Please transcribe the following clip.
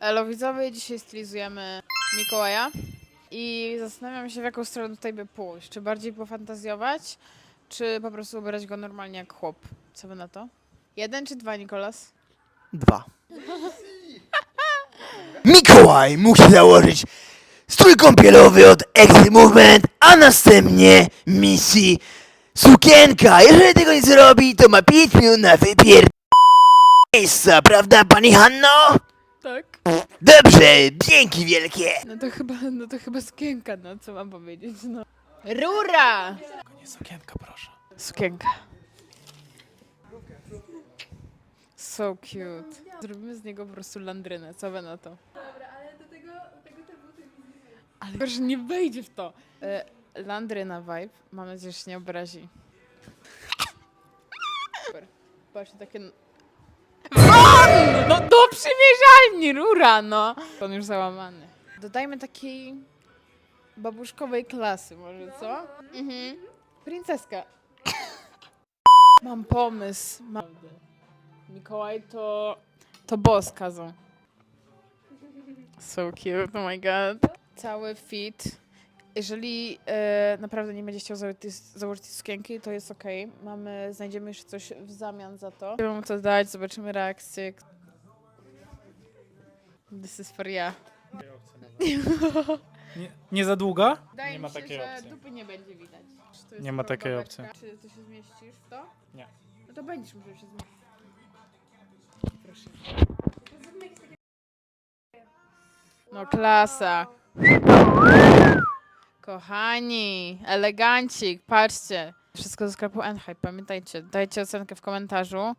Elo widzowie, dzisiaj stylizujemy Mikołaja i zastanawiam się w jaką stronę tutaj by pójść. Czy bardziej pofantazjować, czy po prostu ubierać go normalnie jak chłop. Co wy na to? Jeden czy dwa, Nikolas? Dwa. Mikołaj musi założyć strój kąpielowy od Exy Movement, a następnie misji sukienka. Jeżeli tego nie zrobi, to ma 5 minut na wypier... miejsca, prawda pani Hanno? Tak. Dobrze, dzięki wielkie. No to chyba, no to chyba sukienka, no co mam powiedzieć, no. Rura! Nie sukienka, proszę. Sukienka. So cute. Zrobimy z niego po prostu landrynę, co wy na to? Ale już nie wejdzie w to. E, landryna vibe. Mam nadzieję, że się nie obrazi. Super. Patrzcie, takie... Won! No przymierzalni, rura, no! On już załamany. Dodajmy takiej babuszkowej klasy, może co? Mhm. Princeska. Mam pomysł. Mam... Mikołaj to... To boss, Kazu. So cute, oh my god. Cały fit. Jeżeli e, naprawdę nie będzie chciał założyć, założyć sukienki, to jest okej. Mamy, znajdziemy jeszcze coś w zamian za to. Chcemy mu to dać, zobaczymy reakcję. This is for ya. Nie, nie za długa? Wydaje Nie mi ma się, takiej że opcji. dupy nie będzie widać. Czy to jest Nie ma takiej opcji. Czy ty się zmieścisz w to? Nie. No to będziesz musiał się zmieścić. Proszę. No klasa. Kochani, elegancik, patrzcie. Wszystko ze sklepu Enhype, pamiętajcie. Dajcie ocenkę w komentarzu.